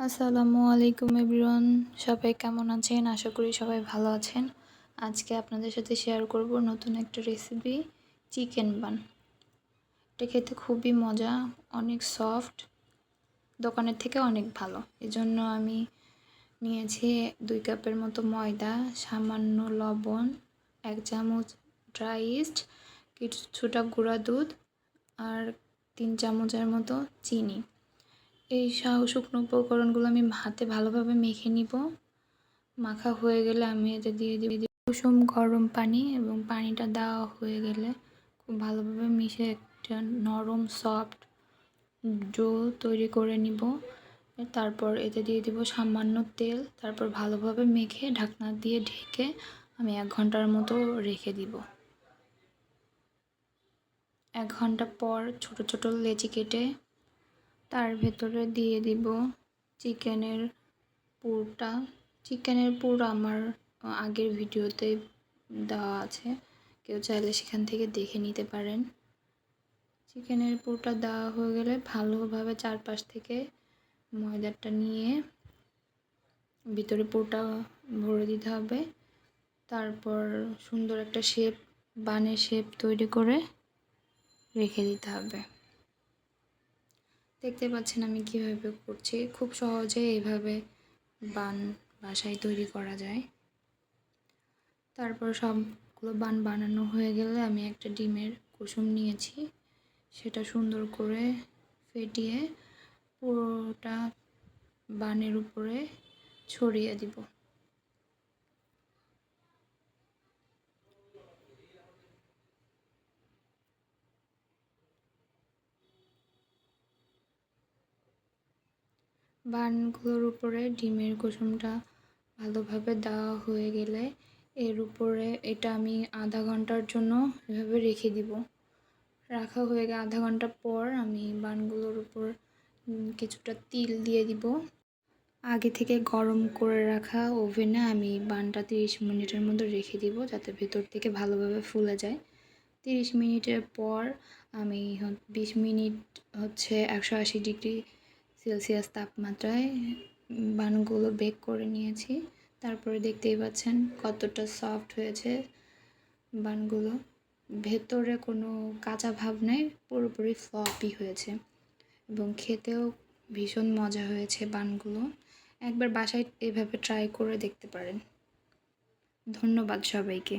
আসসালামু আলাইকুম এভরিওয়ান। সবাই কেমন আছেন? আশা করি সবাই ভালো আছেন। আজকে আপনাদের সাথে শেয়ার করব নতুন একটা রেসিপি চিকেন বান এটা খেতে খুবই মজা, অনেক সফট দোকানের থেকে অনেক ভালো। এজন্য আমি নিয়েছি দুই কাপের মতো ময়দা, সামান্য লবণ, এক চামচ ড্রাই ইস্ট কিছুটা গুঁড়া দুধ, আর তিন চামচের মতো চিনি। এই শুকনো উপকরণগুলো আমি হাতে ভালোভাবে মেখে নিব। মাখা হয়ে গেলে আমি এতে দিয়ে দিব কুসুম গরম পানি এবং পানিটা দেওয়া হয়ে গেলে খুব ভালোভাবে মিশে একটা নরম সফট ডো তৈরি করে নিব। তারপর এতে দিয়ে দিব সামান্য তেল। তারপর ভালোভাবে মেখে ঢাকনা দিয়ে ঢেকে আমি এক ঘণ্টার মতো রেখে দিব। এক ঘণ্টা পর ছোট ছোট লেচি কেটে তার ভেতরে দিয়ে দিব চিকেনের পুরটা। চিকেনের পুর আমার আগের ভিডিওতে দেওয়া আছে। কেউ চাইলে সেখান থেকে দেখে নিতে পারেন। চিকেনের পুরটা দেওয়া হয়ে গেলে ভালোভাবে চারপাশ থেকে ময়দাটা নিয়ে ভিতরে পুরটা ভরে দিতে হবে। তারপর সুন্দর একটা শেপ, বানের শেপ তৈরি করে রেখে দিতে হবে। দেখতে পাচ্ছেন আমি কীভাবে করছি। খুব সহজে এইভাবে বান বাসায় তৈরি করা যায়। তারপর সবগুলো বান বানানো হয়ে গেলে আমি একটা ডিমের কুসুম নিয়েছি। সেটা সুন্দর করে ফেটিয়ে পুরোটা বানের উপরে ছড়িয়ে দিব। বানগুলোর উপরে ডিমের কুসুমটা ভালোভাবে দেওয়া হয়ে গেলে এর উপরে এটা আমি আধা ঘণ্টার জন্য এভাবে রেখে দিব। রাখা হয়ে গেলে আধা ঘণ্টা পর আমি বানগুলোর উপর কিছুটা তিল দিয়ে দিব। আগে থেকে গরম করে রাখা ওভেনে আমি বানটা তিরিশ মিনিটের মধ্যে রেখে দিব যাতে ভেতর থেকে ভালোভাবে ফুলে যায়। তিরিশ মিনিটের পর আমি বিশ মিনিট হচ্ছে একশো আশি ডিগ্রি সেলসিয়াস তাপমাত্রায় বানগুলো বেক করে নিয়েছি। তারপরে দেখতেই পাচ্ছেন কতটা সফট হয়েছে বানগুলো। ভেতরে কোনো কাঁচা ভাব নেই, পুরোপুরি ফ্লপি হয়েছে এবং খেতেও ভীষণ মজা হয়েছে বানগুলো। একবার বাসায় এভাবে ট্রাই করে দেখতে পারেন। ধন্যবাদ সবাইকে।